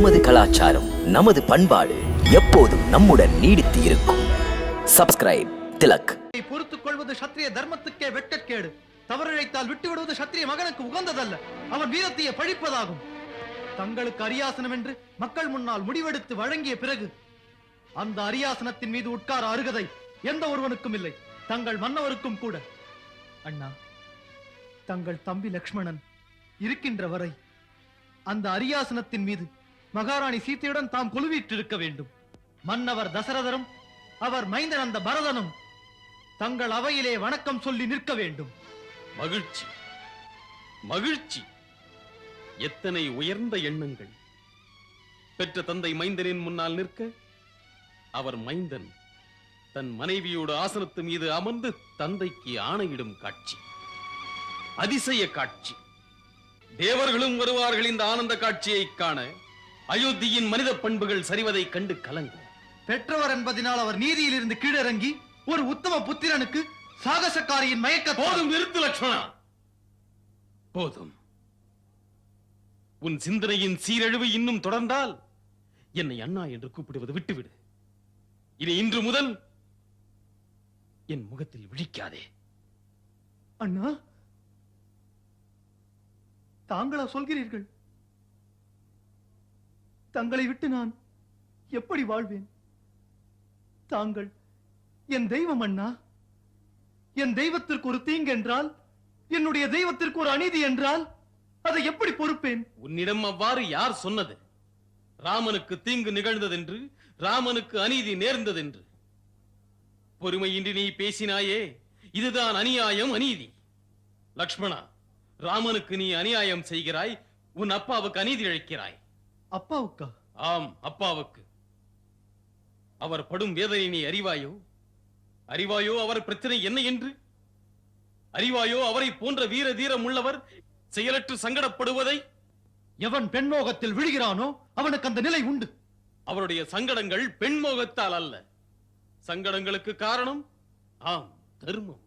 நமது கலாச்சாரம் நமது பண்பாடு எப்போதும் நம்முடன் நீடித்து இருக்கும். சப்ஸ்கிரைப் திலக். பொறுத்துக் கொள்வது சத்திரிய தர்மத்துக்கே வெட்டக்கேடு தவறிழைத்தால் விட்டுவிடுவது சத்திரிய மகனுக்கு உகந்ததல்ல. அவன் வீரத்தையே பழிப்பதாகும். தங்களுக்கு அரியாசனம் என்று மக்கள் முன்னால் முடிவெடுத்து வழங்கிய பிறகு அந்த அரியாசனத்தின் மீது உட்கார அருகதை எந்த ஒருவனுக்கும் இல்லை. தங்கள் மன்னவருக்கும் கூட. அண்ணா தங்கள் தம்பி லக்ஷ்மணன் இருக்கின்ற வரை அந்த அரியாசனத்தின் மீது மகாராணி சீத்தையுடன் தாம் குழுவிட்டிருக்க வேண்டும். மன்னவர் தசரதரும் அவர் மைந்தன் அந்த பரதனும் தங்கள் அவையிலே வணக்கம் சொல்லி நிற்க வேண்டும். மகிழ்ச்சி. மகிழ்ச்சி. எத்தனை உயர்ந்த எண்ணங்கள். பெற்ற தந்தை மைந்தனின் முன்னால் நிற்க அவர் மைந்தன் தன் மனைவியோடு ஆசனத்து மீது அமர்ந்து தந்தைக்கு ஆணையிடும் காட்சி. அதிசய காட்சி. தேவர்களும் வருவார்கள் இந்த ஆனந்த காட்சியை காண அயோத்தியின் மனித பண்புகள் சரிவதைக் கண்டு கலங்கும். பெற்றவர் என்பதினால் அவர் நீதியில் இருந்து கீழிறங்கி ஒரு உத்தம புத்திரனுக்கு சாகசக்காரியின் மயக்க போதும் நிறுத்து லட்சுமணா போதும். உன் சிந்தனையின் சீரழிவு இன்னும் தொடர்ந்தால் என்னை அண்ணா என்று கூப்பிடுவது விட்டுவிடு. இனி இன்று முதல் என் முகத்தில் விழிக்காதே. அண்ணா தாங்களா சொல்கிறீர்கள்? தங்களை விட்டு நான் எப்படி வாழ்வேன்? தாங்கள் என் தெய்வம் அண்ணா. என் தெய்வத்திற்கு ஒரு தீங்கு என்றால் என்னுடைய தெய்வத்திற்கு ஒரு அநீதி என்றால் அதை எப்படி பொறுப்பேன்? உன்னிடம் அவ்வாறு யார் சொன்னது? ராமனுக்கு தீங்கு நிகழ்ந்ததென்று ராமனுக்கு அநீதி நேர்ந்ததென்று. பொறுமையின்றி நீ பேசினாயே இதுதான் அநியாயம் அநீதி. லக்ஷ்மணா ராமனுக்கு நீ அநியாயம் செய்கிறாய் உன் அப்பாவுக்கு அநீதி இழைக்கிறாய் அப்பாவுக்கா? ஆம் அப்பாவுக்கு. அவர் படும் வேதனை நீ அறிவாயோ? அறிவாயோ அவர் பிரச்சனை என்ன என்று? அறிவாயோ அவரை போன்ற வீர தீரம் உள்ளவர் செயலற்று சங்கடப்படுவதை? எவன் பெண்மோகத்தில் விழுகிறானோ அவனுக்கு அந்த நிலை உண்டு. அவருடைய சங்கடங்கள் பெண்மோகத்தால் அல்ல. சங்கடங்களுக்கு காரணம் ஆம் தர்மம்.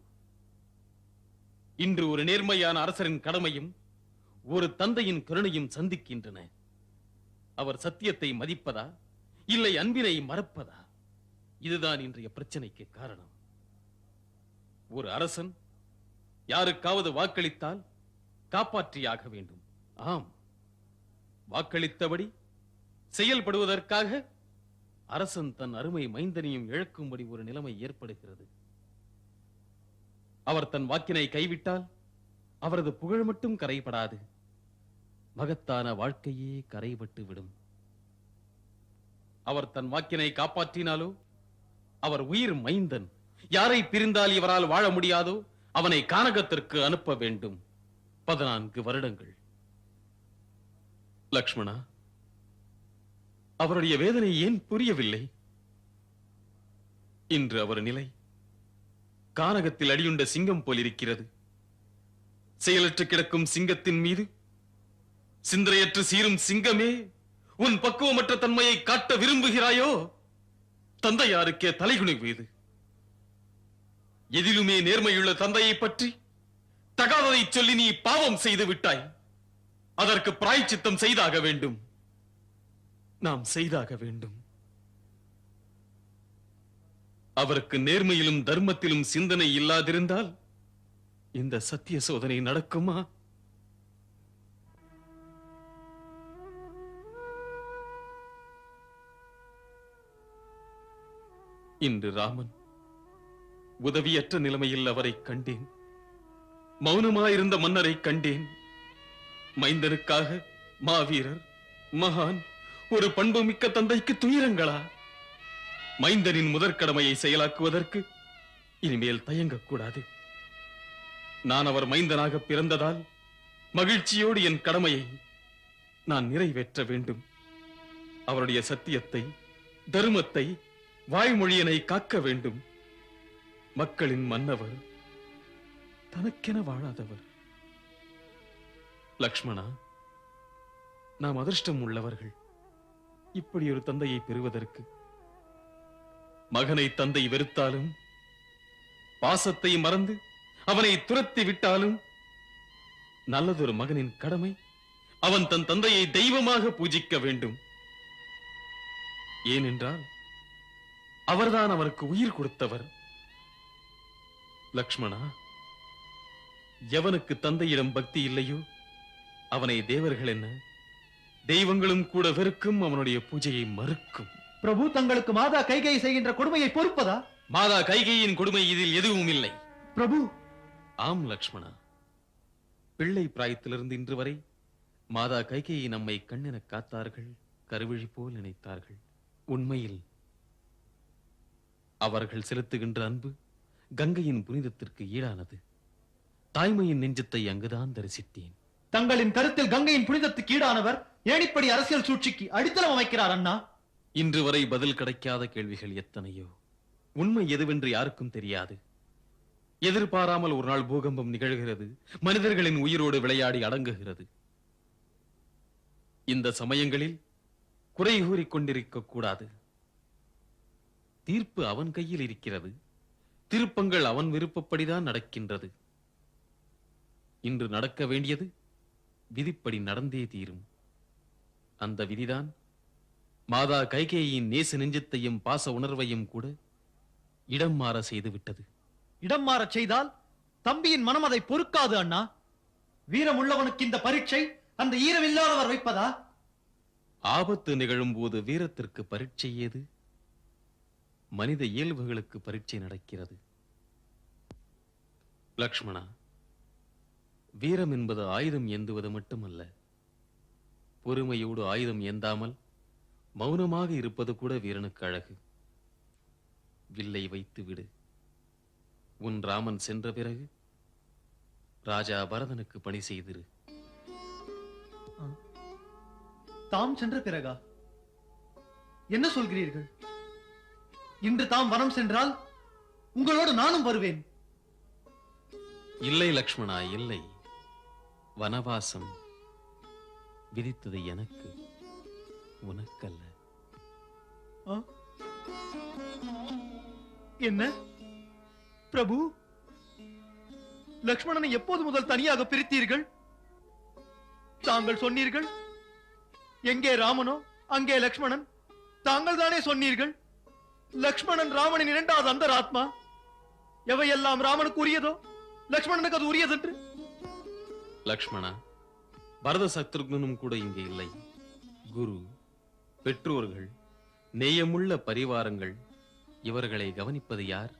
இன்று ஒரு நேர்மையான அரசரின் கடமையும் ஒரு தந்தையின் கருணையும் சந்திக்கின்றன. அவர் சத்தியத்தை மதிப்பதா? இல்லை அன்பினை மறப்பதா? இதுதான் இன்றைய பிரச்சனைக்கு காரணம். ஒரு அரசன் யாருக்காவது வாக்களித்தால் காப்பாற்றியாக வேண்டும். ஆம். வாக்களித்தபடி செயல்படுவதற்காக அரசன் தன் அருமை மைந்தனையும் இழக்கும்படி ஒரு நிலைமை ஏற்படுகிறது. அவர் தன் வாக்கினை கைவிட்டால் அவரது புகழ் மட்டும் கரைபடாது. மகத்தான வாழ்க்கையே கரைபட்டு விடும். அவர் தன் வாக்கினை காப்பாற்றினாலோ? அவர் உயிர் மைந்தன். யாரை பிரிந்தால் இவரால் வாழ முடியாதோ அவனை கானகத்திற்கு அனுப்ப வேண்டும். பதினான்கு வருடங்கள். லக்ஷ்மணா அவருடைய வேதனை ஏன் புரியவில்லை? இன்று அவர் நிலை. கானகத்தில் அடியுண்ட சிங்கம் போல் இருக்கிறது செயலற்று கிடக்கும் சிங்கத்தின் மீது சிந்தனையற்று சீரும் சிங்கமே உன் பக்குவமற்ற தன்மையை காட்ட விரும்புகிறாயோ? தந்தையாருக்கே தலைகுனிவு இது. எதிலுமே நேர்மையுள்ள தந்தையை பற்றி தகாததை சொல்லி நீ பாவம் செய்து விட்டாய். அதற்கு பிராய்ச்சித்தம் செய்தாக வேண்டும். நாம் செய்தாக வேண்டும். அவருக்கு நேர்மையிலும் தர்மத்திலும் சிந்தனை இல்லாதிருந்தால் இந்த சத்திய சோதனை நடக்குமா? இன்று ராமன் உதவியற்ற நிலைமையில் அவரை கண்டேன். மௌனமாயிருந்த மன்னரை கண்டேன். மைந்தனுக்காக மாவீரர் மகான் ஒரு பண்புமிக்க தந்தைக்கு துயரங்களா? மைந்தனின் முதற்கடமையை செயலாக்குவதற்கு இனிமேல் தயங்கக்கூடாது. நான் அவர் மைந்தனாக பிறந்ததால் மகிழ்ச்சியோடு என் கடமையை நான் நிறைவேற்ற வேண்டும். அவருடைய சத்தியத்தை தர்மத்தை வாய்மொழியனை காக்க வேண்டும். மக்களின் மன்னவர் தனக்கென வாழாதவர். லக்ஷ்மணா நாம் அதிர்ஷ்டம் உள்ளவர்கள். இப்படி ஒரு தந்தையை பெறுவதற்கு மகனை தந்தை வெறுத்தாலும் பாசத்தை மறந்து அவனை துரத்தி விட்டாலும் நல்லதொரு மகனின் கடமை அவன் தன் தந்தையை தெய்வமாக பூஜிக்க வேண்டும். ஏனென்றால் அவர்தான் அவருக்கு உயிர் கொடுத்தவர். லக்ஷ்மணா எவனுக்கு தந்தையிடம் பக்தி இல்லையோ அவனை தேவர்கள் என்ன? தெய்வங்களும் கூட வெறுக்கும் அவனுடைய பூஜையை மறுக்கும். பிரபு தங்களுக்கு மாதா கைகை செய்கின்ற கொடுமையை பொறுப்பதா? மாதா கைகையின் கொடுமை இதில் எதுவும் இல்லை. பிரபு! ஆம் லக்ஷ்மணா. பிள்ளை பிராயத்திலிருந்து இன்று வரை மாதா கைகேயி நம்மை கண்ணென காத்தார்கள் கருவிழி போல் நினைத்தார்கள். உண்மையில் அவர்கள் செலுத்துகின்ற அன்பு கங்கையின் புனிதத்திற்கு ஈடானது. தாய்மையின் நெஞ்சத்தை அங்குதான் தரிசித்தேன். தங்களின் கருத்தில் கங்கையின் புனிதத்துக்கு ஈடானவர் ஏணிப்படி அரசியல் சூழ்ச்சிக்கு அடித்தளம் அமைக்கிறார் அண்ணா. இன்று வரை பதில் கிடைக்காத கேள்விகள் எத்தனையோ? உண்மை எதுவென்று யாருக்கும் தெரியாது. எதிர்பாராமல் ஒரு நாள் பூகம்பம் நிகழ்கிறது. மனிதர்களின் உயிரோடு விளையாடி அடங்குகிறது. இந்த சமயங்களில் குறை கூறிக் கொண்டிருக்க கூடாது. தீர்ப்பு அவன் கையில் இருக்கிறது. திருப்பங்கள் அவன் விருப்பப்படிதான் நடக்கின்றது. இன்று நடக்க வேண்டியது விதிப்படி நடந்தே தீரும். அந்த விதிதான் மாதா கைகேயின் நேச நெஞ்சத்தையும் பாச உணர்வையும் கூட இடம் மாற செய்து விட்டது. இடம் மாறச் செய்தால் தம்பியின் மனம் அதை பொறுக்காது அண்ணா. வீரம் உள்ளவனுக்கு இந்த பரீட்சை அந்த ஈரமில்லாதவர் வைப்பதா? ஆபத்து நிகழும் போது வீரத்திற்கு பரீட்சை ஏது? மனித இயல்புகளுக்கு பரீட்சை நடக்கிறது. லக்ஷ்மணா வீரம் என்பது ஆயுதம் ஏந்துவது மட்டுமல்ல. பொறுமையோடு ஆயுதம் ஏந்தாமல் மௌனமாக இருப்பது கூட வீரனுக்கு அழகு. வில்லை வைத்து விடு. உன் ராமன் சென்ற பிறகு ராஜா பரதனுக்கு பணி செய்திரு. தாம் சென்ற பிறகா? என்ன சொல்கிறீர்கள்? இன்று தாம் வனம் சென்றால் உங்களோடு நானும் வருவேன். இல்லை லக்ஷ்மணா இல்லை. வனவாசம் விதித்தது எனக்கு உனக்கல்ல? என்ன? பிரபு லக்ஷ்மணனை எப்போது முதல் தனியாக பிரித்தீர்கள்? தாங்கள் சொன்னீர்கள் எங்கே ராமனோ அங்கே லக்ஷ்மணன் தாங்கள் தானே சொன்னீர்கள்? லக்ஷ்மணன் ராமனின் இரண்டாவது அந்தராத்மா. எவையெல்லாம் ராமனுக்கு உரியதோ லக்ஷ்மணனுக்கு அது உரியதென்று லக்ஷ்மணா பரத சத்ருக்னனும் கூட இங்கே இல்லை. குரு பெற்றோர்கள் நேயமுள்ள பரிவாரங்கள் இவர்களை கவனிப்பது யார்?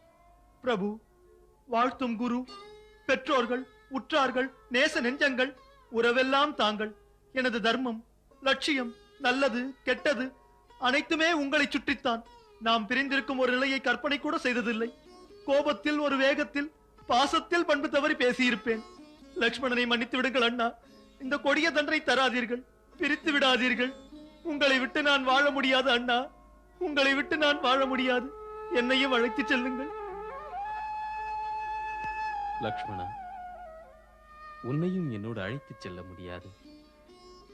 பிரபு வாழ்த்தும் குரு பெற்றோர்கள் உற்றார்கள் நேச நெஞ்சங்கள் உறவெல்லாம் தாங்கள். எனது தர்மம் லட்சியம் நல்லது கெட்டது அனைத்துமே உங்களை சுற்றித்தான். நாம் பிரிந்திருக்கும் ஒரு நிலையை கற்பனை கூட செய்ததில்லை. கோபத்தில் ஒரு வேகத்தில் பாசத்தில் பண்பு தவறி பேசியிருப்பேன். லக்ஷ்மணனை மன்னித்து விடுங்கள் அண்ணா. இந்த கொடிய தண்டனை தராதீர்கள். பிரித்து விடாதீர்கள். உங்களை விட்டு நான் வாழ முடியாது அண்ணா. உங்களை விட்டு நான் வாழ முடியாது. என்னையும் அழைத்து செல்லுங்கள். லக்ஷ்மணா உன்னையும் என்னோடு அழைத்துச் செல்ல முடியாது.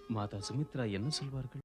மாதா சுமித்ரா என்ன சொல்வார்கள்?